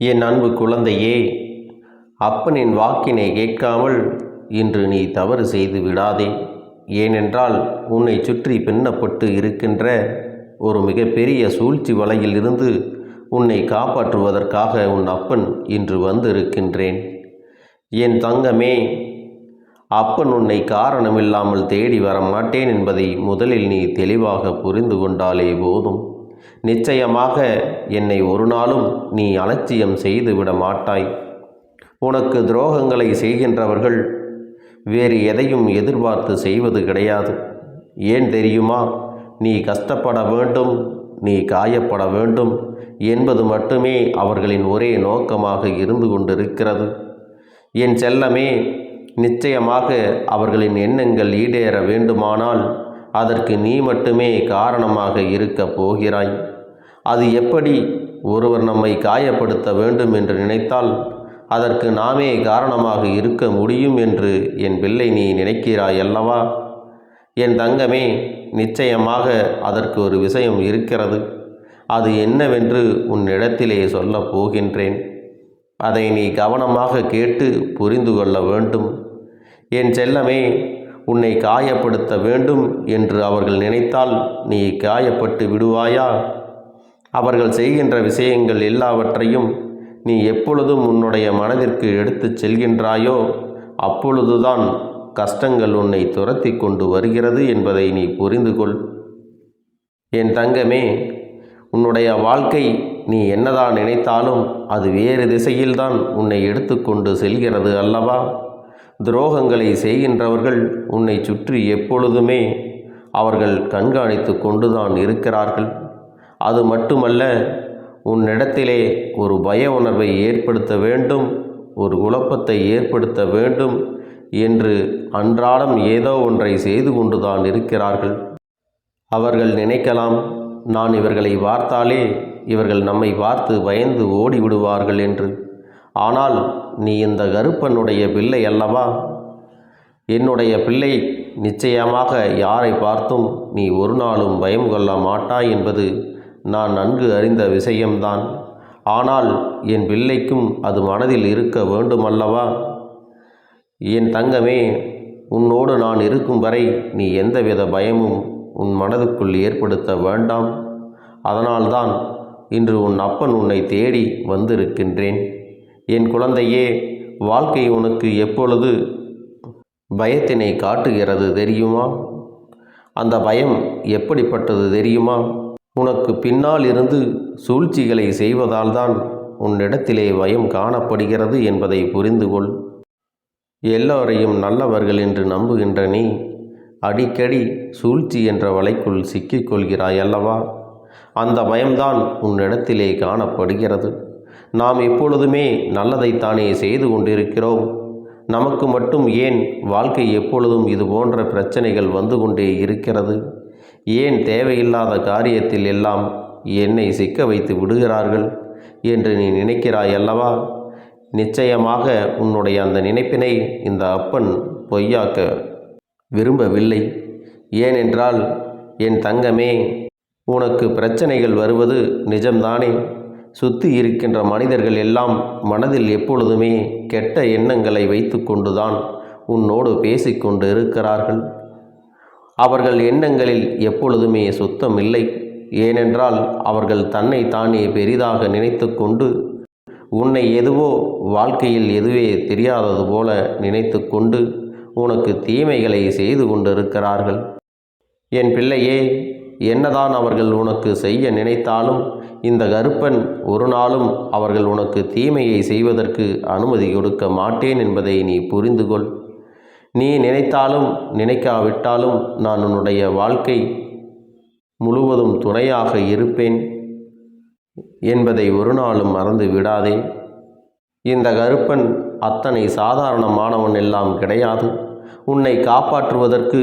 என் அன்பு குழந்தையே அப்பனின் வாக்கினை கேட்காமல் இன்று நீ தவறு செய்து விடாதே. ஏனென்றால் உன்னை சுற்றி பின்னப்பட்டு இருக்கின்ற ஒரு மிகப்பெரிய சூழ்ச்சி வலையில் இருந்து உன்னை காப்பாற்றுவதற்காக உன் அப்பன் இன்று வந்திருக்கின்றேன். என் தங்கமே அப்பன் உன்னை காரணமில்லாமல் தேடி வர மாட்டேன் என்பதை முதலில் நீ தெளிவாக புரிந்து கொண்டாலே போதும். நிச்சயமாக என்னை ஒரு நாளும் நீ அலட்சியம் செய்துவிட மாட்டாய். உனக்கு துரோகங்களை செய்கின்றவர்கள் வேறு எதையும் எதிர்பார்த்து செய்வது கிடையாது. ஏன் தெரியுமா? நீ கஷ்டப்பட வேண்டும் நீ காயப்பட வேண்டும் என்பது மட்டுமே அவர்களின் ஒரே நோக்கமாக இருந்து கொண்டிருக்கிறது. என் செல்லமே நிச்சயமாக அவர்களின் எண்ணங்கள் ஈடேற வேண்டுமானால் அதற்கு நீ மட்டுமே காரணமாக இருக்கப் போகிறாய். அது எப்படி ஒருவர் நம்மை காயப்படுத்த வேண்டும் என்று நினைத்தால் அதற்கு நாமே காரணமாக இருக்க முடியும் என்று என் பிள்ளை நீ நினைக்கிறாய் அல்லவா என் தங்கமே நிச்சயமாக அதற்கு ஒரு விஷயம் இருக்கிறது. அது என்னவென்று உன்னிடத்திலே சொல்லப் போகின்றேன். அதை நீ கவனமாக கேட்டு புரிந்து கொள்ள வேண்டும். என் செல்லமே உன்னை காயப்படுத்த வேண்டும் என்று அவர்கள் நினைத்தால் நீ காயப்பட்டு விடுவாயா? அவர்கள் செய்கின்ற விஷயங்கள் எல்லாவற்றையும் நீ எப்பொழுதும் உன்னுடைய மனதிற்கு எடுத்துச் செல்கின்றாயோ அப்பொழுதுதான் கஷ்டங்கள் உன்னை துரத்தி கொண்டு வருகிறது என்பதை நீ புரிந்து கொள் என் தங்கமே உன்னுடைய வாழ்க்கை நீ என்னதான் நினைத்தாலும் அது வேறு திசையில்தான் உன்னை எடுத்துக்கொண்டு செல்கிறது அல்லவா? துரோகங்களை செய்கின்றவர்கள் உன்னை சுற்றி எப்பொழுதுமே அவர்கள் கண்காணித்து கொண்டுதான் இருக்கிறார்கள். அது மட்டுமல்ல உன்னிடத்திலே ஒரு பய உணர்வை ஏற்படுத்த வேண்டும் ஒரு குழப்பத்தை ஏற்படுத்த வேண்டும் என்று அன்றாடம் ஏதோ ஒன்றை செய்து கொண்டுதான் இருக்கிறார்கள். அவர்கள் நினைக்கலாம் நான் இவர்களை பார்த்தாலே இவர்கள் நம்மை பார்த்து பயந்து ஓடி விடுவார்கள் என்று. ஆனால் நீ இந்த கருப்பனுடைய பிள்ளை அல்லவா? என்னுடைய பிள்ளை நிச்சயமாக யாரை பார்த்தும் நீ ஒரு நாளும் பயம் கொள்ள மாட்டாய் என்பது நான் நன்கு அறிந்த விஷயம்தான். ஆனால் என் பிள்ளைக்கும் அது மனதில் இருக்க வேண்டுமல்லவா? என் தங்கமே உன்னோடு நான் இருக்கும் வரை நீ எந்தவித பயமும் உன் மனதுக்குள் ஏற்படுத்த வேண்டாம். அதனால்தான் இன்று உன் அப்பன் உன்னை தேடி வந்திருக்கின்றேன். என் குழந்தையே வாழ்க்கை உனக்கு எப்பொழுது பயத்தினை காட்டுகிறது தெரியுமா? அந்த பயம் எப்படிப்பட்டது தெரியுமா? உனக்கு பின்னால் இருந்து சூழ்ச்சிகளை செய்வதால் தான் உன்னிடத்திலே பயம் காணப்படுகிறது என்பதை புரிந்து கொள் எல்லோரையும் நல்லவர்கள் என்று நம்புகின்ற நீ அடிக்கடி சூழ்ச்சி என்ற வலைக்குள் சிக்கிக்கொள்கிறாய் அல்லவா அந்த பயம்தான் உன்னிடத்திலே காணப்படுகிறது. நாம் எப்பொழுதுமே நல்லதைத்தானே செய்து கொண்டிருக்கிறோம். நமக்கு மட்டும் ஏன் வாழ்க்கை எப்பொழுதும் இது போன்ற பிரச்சனைகள் வந்து கொண்டே இருக்கிறது? ஏன் தேவையில்லாத காரியத்தில் எல்லாம் என்னை சிக்க வைத்து விடுகிறார்கள் என்று நீ நினைக்கிறாய் அல்லவா? நிச்சயமாக உன்னுடைய அந்த நினைப்பினை இந்த அப்பன் பொய்யாக்க விரும்பவில்லை. ஏனென்றால் என் தங்கமே உனக்கு பிரச்சனைகள் வருவது நிஜம்தானே? சுற்றி இருக்கின்ற மனிதர்கள் எல்லாம் மனதில் எப்பொழுதுமே கெட்ட எண்ணங்களை வைத்து கொண்டுதான் உன்னோடு பேசிக்கொண்டு இருக்கிறார்கள். அவர்கள் எண்ணங்களில் எப்பொழுதுமே சுத்தம் இல்லை ஏனென்றால் அவர்கள் தன்னை தானே பெரிதாக நினைத்து கொண்டு உன்னை எதுவோ வாழ்க்கையில் எதுவே தெரியாதது போல நினைத்து கொண்டு உனக்கு தீமைகளை செய்து கொண்டிருக்கிறார்கள். என் பிள்ளையே என்னதான் அவர்கள் உனக்கு செய்ய நினைத்தாலும் இந்த கருப்பன் ஒரு நாளும் அவர்கள் உனக்கு தீமையை செய்வதற்கு அனுமதி கொடுக்க மாட்டேன் என்பதை நீ புரிந்து கொள் நீ நினைத்தாலும் நினைக்காவிட்டாலும் நான் உன்னுடைய வாழ்க்கை முழுவதும் துணையாக இருப்பேன் என்பதை ஒரு நாளும் மறந்து விடாதே. இந்த கருப்பன் அத்தனை சாதாரணமானவன் எல்லாம் கிடையாது. உன்னை காப்பாற்றுவதற்கு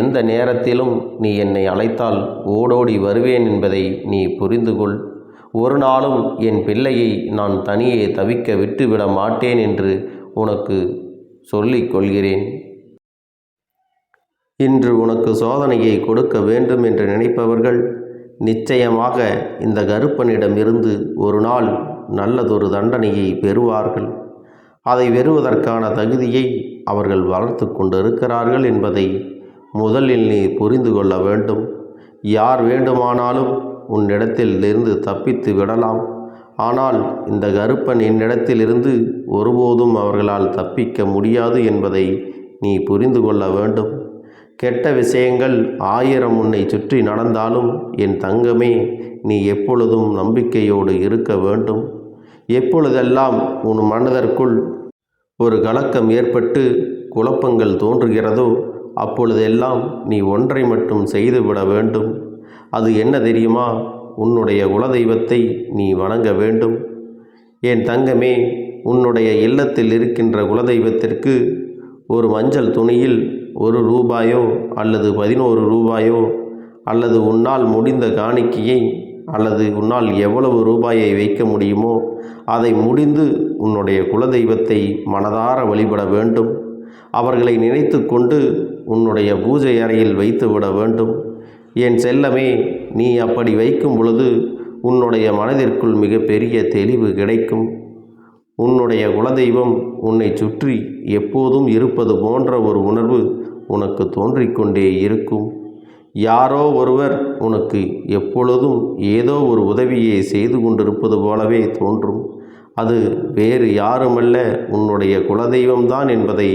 எந்த நேரத்திலும் நீ என்னை அழைத்தால் ஓடோடி வருவேன் என்பதை நீ புரிந்து கொள் ஒரு நாளும் என் பிள்ளையை நான் தனியே தவிக்க விட்டுவிட மாட்டேன் என்று உனக்கு சொல்லிக் கொள்கிறேன். இன்று உனக்கு சோதனையை கொடுக்க வேண்டும் என்று நினைப்பவர்கள் நிச்சயமாக இந்த கருப்பனிடமிருந்து ஒரு நாள் நல்லதொரு தண்டனையை பெறுவார்கள். அதை வெறுவதற்கான தகுதியை அவர்கள் வளர்த்து கொண்டிருக்கிறார்கள் என்பதை முதலில் நீ புரிந்து கொள்ள வேண்டும். யார் வேண்டுமானாலும் உன்னிடத்திலிருந்து தப்பித்து விடலாம். ஆனால் இந்த கருப்பன் என்னிடத்திலிருந்து ஒருபோதும் அவர்களால் தப்பிக்க முடியாது என்பதை நீ புரிந்து கொள்ள வேண்டும். கெட்ட விஷயங்கள் ஆயிரம் உன்னை சுற்றி நடந்தாலும் என் தங்கமே நீ எப்பொழுதும் நம்பிக்கையோடு இருக்க வேண்டும். எப்பொழுதெல்லாம் உன் மனதிற்குள் ஒரு கலக்கம் ஏற்பட்டு குழப்பங்கள் தோன்றுகிறதோ அப்பொழுதெல்லாம் நீ ஒன்றை மட்டும் செய்துவிட வேண்டும். அது என்ன தெரியுமா? உன்னுடைய குலதெய்வத்தை நீ வணங்க வேண்டும். என் தங்கமே உன்னுடைய இல்லத்தில் இருக்கின்ற குலதெய்வத்திற்கு ஒரு மஞ்சள் துணியில் ஒரு ரூபாயோ அல்லது பதினோரு ரூபாயோ அல்லது உன்னால் முடிந்த காணிக்கையை அல்லது உன்னால் எவ்வளவு ரூபாயை வைக்க முடியுமோ அதை முடிந்து உன்னுடைய குலதெய்வத்தை மனதார வழிபட வேண்டும். அவர்களை நினைத்து கொண்டு உன்னுடைய பூஜை அறையில் வைத்து விட வேண்டும். என் செல்லமே நீ அப்படி வைக்கும் பொழுது உன்னுடைய மனதிற்குள் மிகப்பெரிய தெளிவு கிடைக்கும். உன்னுடைய குலதெய்வம் உன்னை சுற்றி எப்போதும் இருப்பது போன்ற ஒரு உணர்வு உனக்கு தோன்றிக்கொண்டே இருக்கும். யாரோ ஒருவர் உனக்கு எப்பொழுதும் ஏதோ ஒரு உதவியை செய்து கொண்டிருப்பது போலவே தோன்றும். அது வேறு யாருமல்ல உன்னுடைய குலதெய்வம்தான் என்பதை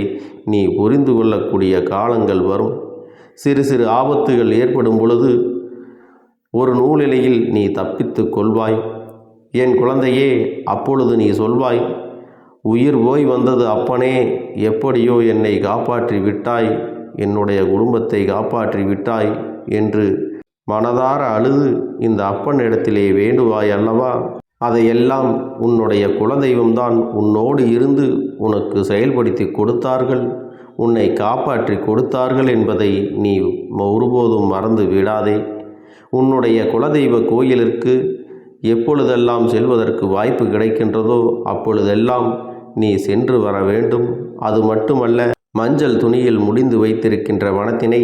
நீ புரிந்து கொள்ளக்கூடிய காலங்கள் வரும். சிறு சிறு ஆபத்துகள் ஏற்படும் பொழுது ஒரு நூலிலையில் நீ தப்பித்து கொள்வாய். என் குழந்தையே அப்பொழுது நீ சொல்வாய் உயிர் போய் வந்தது அப்பனே எப்படியோ என்னை காப்பாற்றி விட்டாய் என்னுடைய குடும்பத்தை காப்பாற்றி விட்டாய் என்று மனதார அழுது இந்த அப்பன் இடத்திலே வேண்டுவாய் அல்லவா? அதையெல்லாம் உன்னுடைய குலதெய்வம்தான் உன்னோடு இருந்து உனக்கு செயல்படுத்தி கொடுத்தார்கள். உன்னை காப்பாற்றி கொடுத்தார்கள் என்பதை நீ ஒருபோதும் மறந்து விடாதே. உன்னுடைய குலதெய்வ கோயிலிற்கு எப்பொழுதெல்லாம் செல்வதற்கு வாய்ப்பு கிடைக்கின்றதோ அப்பொழுதெல்லாம் நீ சென்று வர வேண்டும். அது மட்டுமல்ல மஞ்சள் துணியில் முடிந்து வைத்திருக்கின்ற வனத்தினை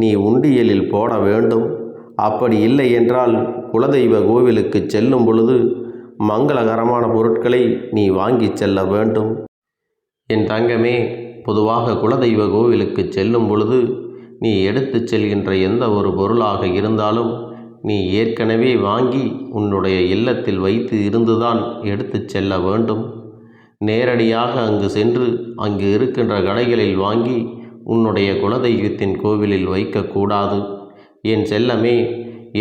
நீ உண்டியலில் போட வேண்டும். அப்படி இல்லை என்றால் குலதெய்வ கோவிலுக்கு செல்லும் பொழுது மங்களகரமான பொருட்களை நீ வாங்கிச் செல்ல வேண்டும். என் தங்கமே பொதுவாக குலதெய்வ கோவிலுக்கு செல்லும் பொழுது நீ எடுத்துச் செல்கின்ற எந்த ஒரு பொருளாக இருந்தாலும் நீ ஏற்கனவே வாங்கி உன்னுடைய இல்லத்தில் வைத்து இருந்துதான் எடுத்துச் செல்ல வேண்டும். நேரடியாக அங்கு சென்று அங்கு இருக்கின்ற கடைகளில் வாங்கி உன்னுடைய குலதெய்வத்தின் கோவிலில் வைக்கக்கூடாது என் செல்லமே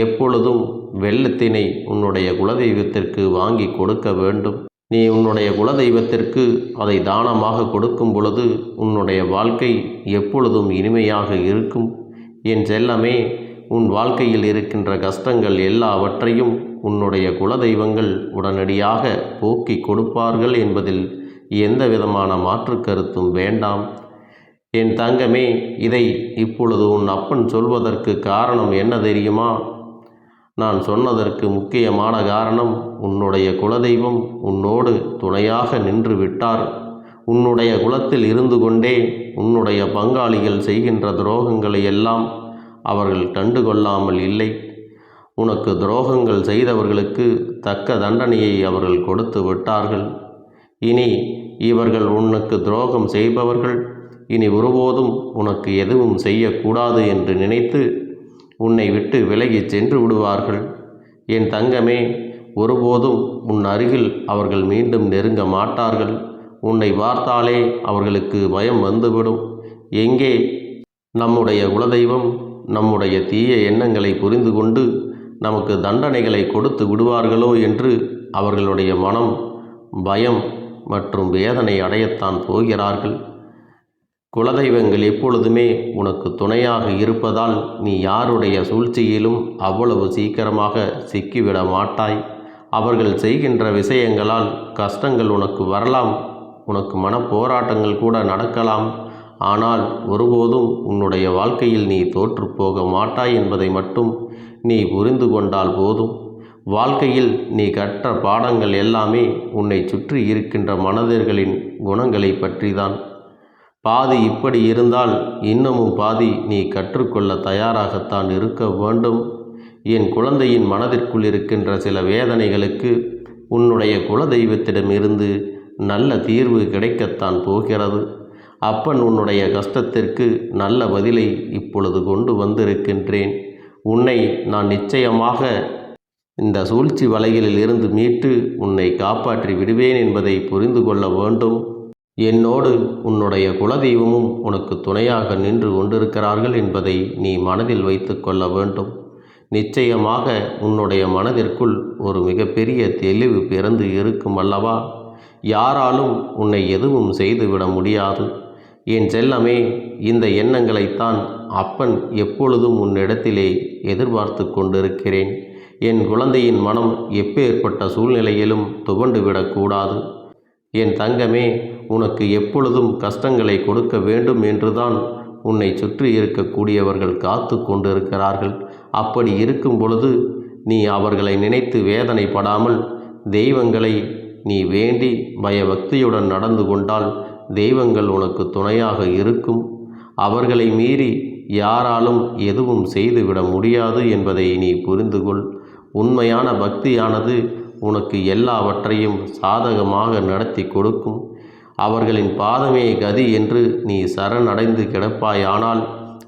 எப்பொழுதும் வெள்ளத்தினை உன்னுடைய குலதெய்வத்திற்கு வாங்கி கொடுக்க வேண்டும். நீ உன்னுடைய குலதெய்வத்திற்கு அதை தானமாக கொடுக்கும் பொழுது உன்னுடைய வாழ்க்கை எப்பொழுதும் இனிமையாக இருக்கும் என் செல்லமே உன் வாழ்க்கையில் இருக்கின்ற கஷ்டங்கள் எல்லாவற்றையும் உன்னுடைய குலதெய்வங்கள் உடனடியாக போக்கி கொடுப்பார்கள் என்பதில் எந்த விதமான மாற்று கருத்தும் வேண்டாம். என் தங்கமே இதை இப்பொழுது உன் அப்பன் சொல்வதற்கு காரணம் என்ன தெரியுமா? நான் சொன்னதற்கு முக்கியமான காரணம் உன்னுடைய குலதெய்வம் உன்னோடு துணையாக நின்று விட்டார். உன்னுடைய குலத்தில் இருந்து கொண்டே உன்னுடைய பங்காளிகள் செய்கின்ற துரோகங்களை எல்லாம் அவர்கள் கண்டுகொள்ளாமல் இல்லை. உனக்கு துரோகங்கள் செய்தவர்களுக்கு தக்க தண்டனையை அவர்கள் கொடுத்து விட்டார்கள். இனி இவர்கள் உனக்கு துரோகம் செய்பவர்கள் இனி ஒருபோதும் உனக்கு எதுவும் செய்யக்கூடாது என்று நினைத்து உன்னை விட்டு விலகிச் சென்று விடுவார்கள். என் தங்கமே ஒருபோதும் உன் அருகில் அவர்கள் மீண்டும் நெருங்க மாட்டார்கள். உன்னை பார்த்தாலே அவர்களுக்கு பயம் வந்துவிடும். எங்கே? நம்முடைய குலதெய்வம் நம்முடைய தீய எண்ணங்களை புரிந்து கொண்டு நமக்கு தண்டனைகளை கொடுத்து விடுவார்களோ என்று அவர்களுடைய மனம் பயம் மற்றும் வேதனை அடையத்தான் போகிறார்கள். குலதெய்வங்கள் எப்பொழுதுமே உனக்கு துணையாக இருப்பதால் நீ யாருடைய சூழ்ச்சியிலும் அவ்வளவு சீக்கிரமாக சிக்கிவிட மாட்டாய். அவர்கள் செய்கின்ற விஷயங்களால் கஷ்டங்கள் உனக்கு வரலாம். உனக்கு மனப்போராட்டங்கள் கூட நடக்கலாம். ஆனால் ஒருபோதும் உன்னுடைய வாழ்க்கையில் நீ தோற்றுப்போக மாட்டாய் என்பதை மட்டும் நீ புரிந்து கொண்டால் போதும். வாழ்க்கையில் நீ கற்ற பாடங்கள் எல்லாமே உன்னை சுற்றி இருக்கின்ற மனதிர்களின் குணங்களை பற்றிதான். பாதி இப்படி இருந்தால் இன்னமும் பாதி நீ கற்றுக்கொள்ள தயாராகத்தான் இருக்க வேண்டும். என் குழந்தையின் மனதிற்குள் இருக்கின்ற சில வேதனைகளுக்கு உன்னுடைய குலதெய்வத்திடமிருந்து நல்ல தீர்வு கிடைக்கத்தான் போகிறது. அப்பன் உன்னுடைய கஷ்டத்திற்கு நல்ல பதிலை இப்பொழுது கொண்டு வந்திருக்கின்றேன். உன்னை நான் நிச்சயமாக இந்த சூழ்ச்சி வலைகளில் இருந்து மீட்டு உன்னை காப்பாற்றி விடுவேன் என்பதை புரிந்து கொள்ள வேண்டும். என்னோடு உன்னுடைய குலதெய்வமும் உனக்கு துணையாக நின்று கொண்டிருக்கிறார்கள் என்பதை நீ மனதில் வைத்து கொள்ள வேண்டும். நிச்சயமாக உன்னுடைய மனதிற்குள் ஒரு மிகப்பெரிய தெளிவு பிறந்து இருக்கும் அல்லவா? யாராலும் உன்னை எதுவும் செய்துவிட முடியாது. என் செல்லமே இந்த எண்ணங்களைத்தான் அப்பன் எப்பொழுதும் உன்னிடத்திலே எதிர்பார்த்து கொண்டிருக்கிறேன். என் குழந்தையின் மனம் எப்பேற்பட்ட சூழ்நிலையிலும் துவண்டு விடக்கூடாது. என் தங்கமே உனக்கு எப்பொழுதும் கஷ்டங்களை கொடுக்க வேண்டும் என்றுதான் உன்னை சுற்றி இருக்கக்கூடியவர்கள் காத்து கொண்டிருக்கிறார்கள். அப்படி இருக்கும் பொழுது நீ அவர்களை நினைத்து வேதனைப்படாமல் தெய்வங்களை நீ வேண்டி பயபக்தியுடன் நடந்து கொண்டால் தெய்வங்கள் உனக்கு துணையாக இருக்கும். அவர்களை மீறி யாராலும் எதுவும் செய்துவிட முடியாது என்பதை நீ புரிந்து கொள் உண்மையான பக்தியானது உனக்கு எல்லாவற்றையும் சாதகமாக நடத்தி கொடுக்கும். அவர்களின் பாதமே கதி என்று நீ சரணடைந்து கிடப்பாயானால்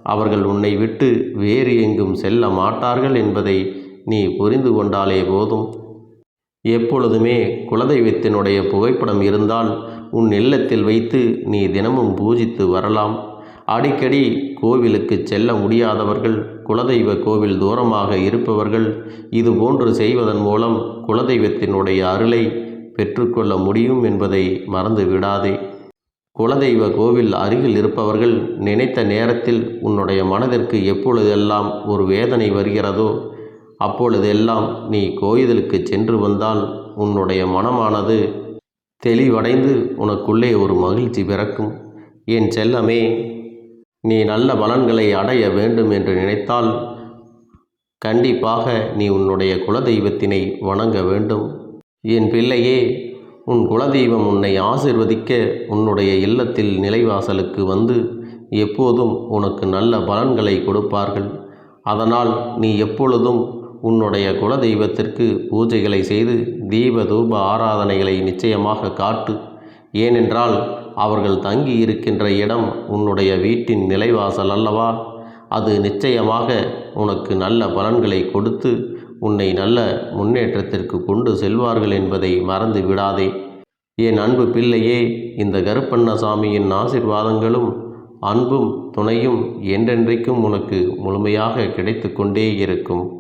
அவர்கள் உன்னை விட்டு வேறு எங்கும் செல்ல மாட்டார்கள் என்பதை நீ புரிந்து கொண்டாலே போதும். எப்பொழுதுமே குலதெய்வத்தினுடைய புகைப்படம் இருந்தால் உன் இல்லத்தில் வைத்து நீ தினமும் பூஜித்து வரலாம். அடிக்கடி கோவிலுக்கு செல்ல முடியாதவர்கள் குலதெய்வ கோவில் தூரமாக இருப்பவர்கள் இது போன்று செய்வதன் மூலம் குலதெய்வத்தினுடைய அருளை பெற்றுக்கொள்ள முடியும் என்பதை மறந்து விடாதே. குலதெய்வ கோவில் அருகில் இருப்பவர்கள் நினைத்த நேரத்தில் உன்னுடைய மனதிற்கு எப்பொழுதெல்லாம் ஒரு வேதனை வருகிறதோ அப்பொழுதெல்லாம் நீ கோயிலுக்கு சென்று வந்தால் உன்னுடைய மனமானது தெளிவடைந்து உனக்குள்ளே ஒரு மகிழ்ச்சி பிறக்கும். என் செல்லமே நீ நல்ல பலன்களை அடைய வேண்டும் என்று நினைத்தால் கண்டிப்பாக நீ உன்னுடைய குலதெய்வத்தினை வணங்க வேண்டும். என் பிள்ளையே உன் குலதெய்வம் உன்னை ஆசிர்வதிக்க உன்னுடைய இல்லத்தில் நிலைவாசலுக்கு வந்து எப்போதும் உனக்கு நல்ல பலன்களை கொடுப்பார்கள். அதனால் நீ எப்பொழுதும் உன்னுடைய குலதெய்வத்திற்கு பூஜைகளை செய்து தீப தூப ஆராதனைகளை நிச்சயமாக காட்டு. ஏனென்றால் அவர்கள் தங்கி இருக்கின்ற இடம் உன்னுடைய வீட்டின் நிலைவாசல் அல்லவா? அது நிச்சயமாக உனக்கு நல்ல பலன்களை கொடுத்து உன்னை நல்ல முன்னேற்றத்திற்கு கொண்டு செல்வார்கள் என்பதை மறந்து விடாதே. என் அன்பு பிள்ளையே இந்த கருப்பண்ணசாமியின் ஆசிர்வாதங்களும் அன்பும் துணையும் என்றென்றைக்கும் உனக்கு முழுமையாக கிடைத்து கொண்டே இருக்கும்.